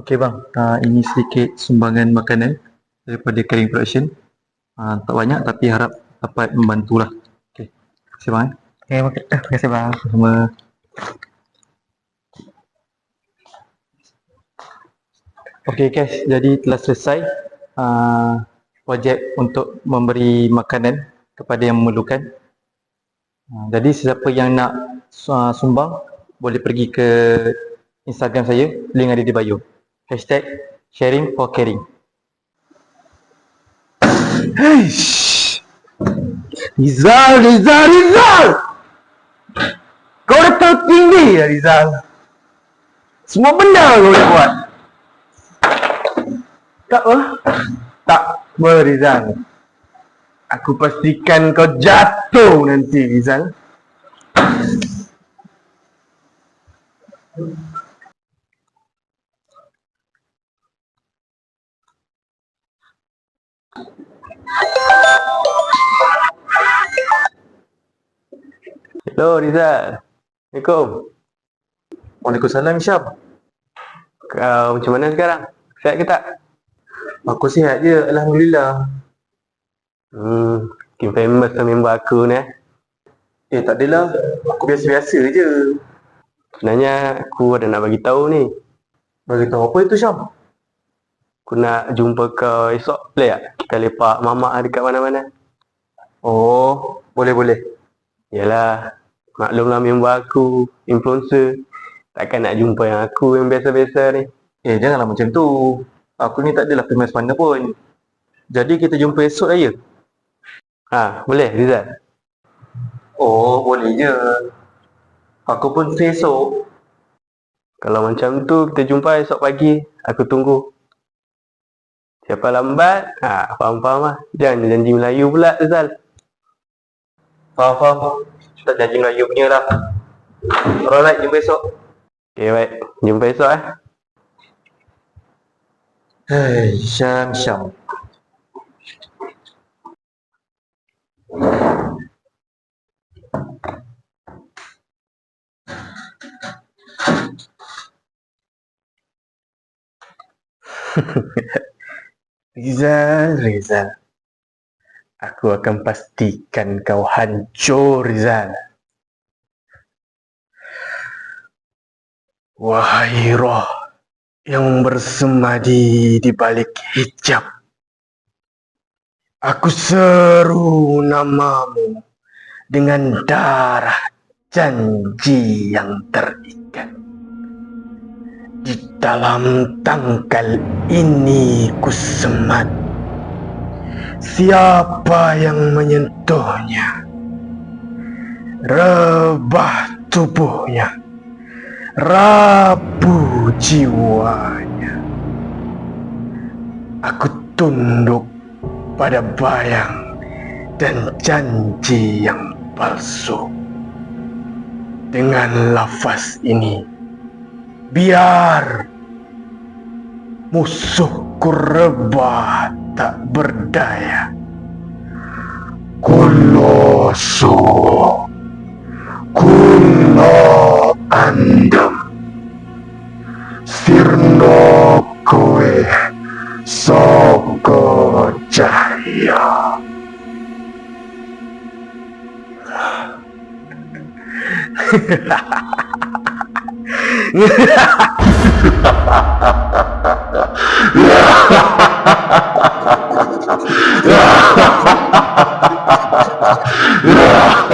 Okey bang, uh, ini sedikit sumbangan makanan daripada Caring Production. Uh, tak banyak tapi harap dapat membantulah. Okey. Terima kasih bang. eh. Okay, mak- eh, terima kasih bang. Sama. Okey guys, jadi telah selesai uh, projek untuk memberi makanan kepada yang memerlukan. Uh, jadi sesiapa yang nak uh, sumbang boleh pergi ke Instagram saya, link ada di bio. Hashtag sharing for caring. Heish. Rizal, Rizal, Rizal! Kau dah tahu tinggi ya Rizal. Semua benda kau dah buat. Tak apa. Tak apa Rizal. Aku pastikan kau jatuh nanti Rizal. Hello Rizal. Assalamualaikum. Waalaikumsalam Syam. Kau macam mana sekarang? Sihat ke tak? Aku sihat je, Alhamdulillah. Hmm, makin famous lah member aku ni. eh. Eh tak adalah, aku biasa-biasa je. Sebenarnya aku ada nak bagi tahu ni. Bagi tahu apa itu Syam? Aku nak jumpa kau esok boleh tak? Kita lepak mamak dekat mana-mana. Oh, boleh-boleh. Yalah, maklumlah member aku, influencer. Takkan nak jumpa yang aku yang biasa-biasa ni. Eh, janganlah macam tu. Aku ni tak adalah famous mana pun. Jadi kita jumpa esok lah ya? Ha, boleh Rizal? Oh, boleh je. Aku pun free esok. Kalau macam tu kita jumpa esok pagi. Aku tunggu. Siapa lambat? Ha, faham-faham lah. Jangan janji Melayu pula Rizal. Faham, faham. Tak janji Melayu punya lah. Alright, jumpa esok. Okay, baik. Jumpa esok eh. Hei, Syam, Syam. Rizal, Rizal. Aku akan pastikan kau hancur, Rizal. Wahai roh yang bersemadi di balik hijab. Aku seru namamu dengan darah janji yang terikat. Dalam tangkal ini kusemat. Siapa yang menyentuhnya? Rebah tubuhnya. Rapuh jiwanya. Aku tunduk pada bayang dan janji yang palsu. Dengan lafaz ini Biar musuhku rebah tak berdaya. Kulosu, kulo andam, sirno kowe soko cahya. Ha ha ha ha. 你哈哈哈哈哈哈！哈哈哈哈哈哈！哈哈哈哈哈哈！哈哈哈哈哈哈！